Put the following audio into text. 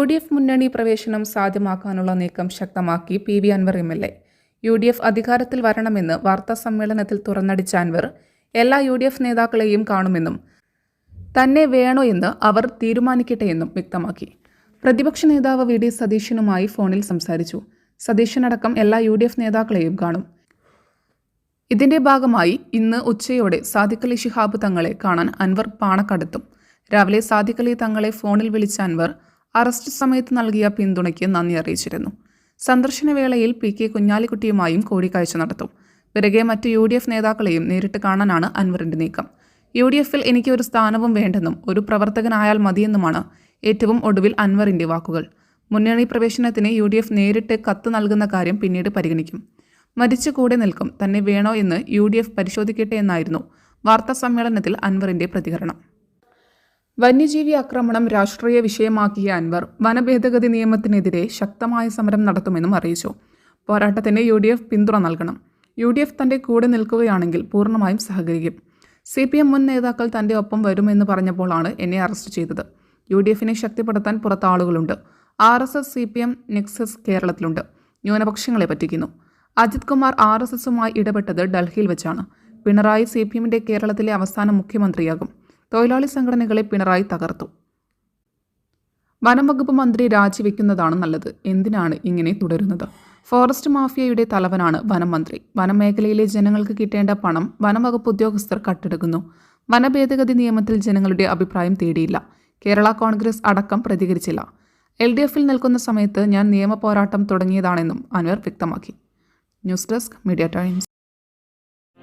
D F മുന്നണി പ്രവേശനം സാധ്യമാക്കാനുള്ള നീക്കം ശക്തമാക്കി P V Anvar M L A. U D F അധികാരത്തിൽ വരണമെന്ന് വാർത്താ സമ്മേളനത്തിൽ തുറന്നടിച്ച അൻവർ എല്ലാ യു ഡി എഫ് നേതാക്കളെയും കാണുമെന്നും തന്നെ വേണോ എന്ന് അവർ തീരുമാനിക്കട്ടെ എന്നും വ്യക്തമാക്കി. പ്രതിപക്ഷ നേതാവ് വി ഡി സതീശനുമായി ഫോണിൽ സംസാരിച്ചു. സതീശനടക്കം എല്ലാ യു ഡി എഫ് നേതാക്കളെയും കാണും. ഇതിന്റെ ഭാഗമായി ഇന്ന് ഉച്ചയോടെ സാദിഖലി ശിഹാബ് തങ്ങളെ കാണാൻ അൻവർ പാണക്കടുത്തും. രാവിലെ സാദിഖലി തങ്ങളെ ഫോണിൽ വിളിച്ച അൻവർ അറസ്റ്റ് സമയത്ത് നൽകിയ പിന്തുണയ്ക്ക് നന്ദി അറിയിച്ചിരുന്നു. സന്ദർശനവേളയിൽ പി കെ കുഞ്ഞാലിക്കുട്ടിയുമായും കൂടിക്കാഴ്ച നടത്തും. പിറകെ മറ്റ് യു ഡി എഫ് നേതാക്കളെയും നേരിട്ട് കാണാനാണ് അൻവറിന്റെ നീക്കം. യു ഡി എഫിൽ എനിക്ക് ഒരു സ്ഥാനവും വേണ്ടെന്നും ഒരു പ്രവർത്തകനായാൽ മതിയെന്നുമാണ് ഏറ്റവും ഒടുവിൽ അൻവറിന്റെ വാക്കുകൾ. മുന്നണി പ്രവേശനത്തിന് യു ഡി എഫ് നേരിട്ട് കത്ത് നൽകുന്ന കാര്യം പിന്നീട് പരിഗണിക്കും. മരിച്ചു കൂടെ നിൽക്കും തന്നെ വേണോ എന്ന് യു ഡി എഫ് പരിശോധിക്കട്ടെ എന്നായിരുന്നു വാർത്താ സമ്മേളനത്തിൽ പ്രതികരണം. വന്യജീവി ആക്രമണം രാഷ്ട്രീയ വിഷയമാക്കിയ അൻവർ വനഭേദഗതി നിയമത്തിനെതിരെ ശക്തമായ സമരം നടത്തുമെന്നും അറിയിച്ചു. പോരാട്ടത്തിന് യു ഡി എഫ് പിന്തുണ നൽകണം. യു ഡി എഫ് തന്റെ കൂടെ നിൽക്കുകയാണെങ്കിൽ പൂർണമായും സഹകരിക്കും. സി പി എം മുൻ നേതാക്കൾ തന്റെ ഒപ്പം വരുമെന്ന് പറഞ്ഞപ്പോഴാണ് എന്നെ അറസ്റ്റ് ചെയ്തത്. യു ഡി എഫിനെ ശക്തിപ്പെടുത്താൻ പുറത്ത് ആളുകളുണ്ട്. R S S C P M nexus കേരളത്തിലുണ്ട്. ന്യൂനപക്ഷങ്ങളെ പറ്റിക്കുന്നു. അജിത് കുമാർ ആർ എസ് എസുമായി ഇടപെട്ടത് ഡൽഹിയിൽ വെച്ചാണ്. പിണറായി സി പി എമ്മിന്റെ കേരളത്തിലെ അവസാന മുഖ്യമന്ത്രിയാകും. തൊഴിലാളി സംഘടനകളെ പിണറായി തകർത്തു. വനം വകുപ്പ് മന്ത്രി രാജിവെക്കുന്നതാണ് നല്ലത്. എന്തിനാണ് ഇങ്ങനെ തുടരുന്നത്? ഫോറസ്റ്റ് മാഫിയയുടെ തലവനാണ് വനം മന്ത്രി. വനമേഖലയിലെ ജനങ്ങൾക്ക് കിട്ടേണ്ട പണം വനംവകുപ്പ് ഉദ്യോഗസ്ഥർ കട്ടെടുക്കുന്നു. വനഭേദഗതി നിയമത്തിൽ ജനങ്ങളുടെ അഭിപ്രായം തേടിയില്ല. കേരള കോൺഗ്രസ് അടക്കം പ്രതികരിച്ചില്ല. എൽ ഡി എഫിൽ നിൽക്കുന്ന സമയത്ത് ഞാൻ നിയമ പോരാട്ടം തുടങ്ങിയതാണെന്നും അൻവർ വ്യക്തമാക്കി. News desk media times.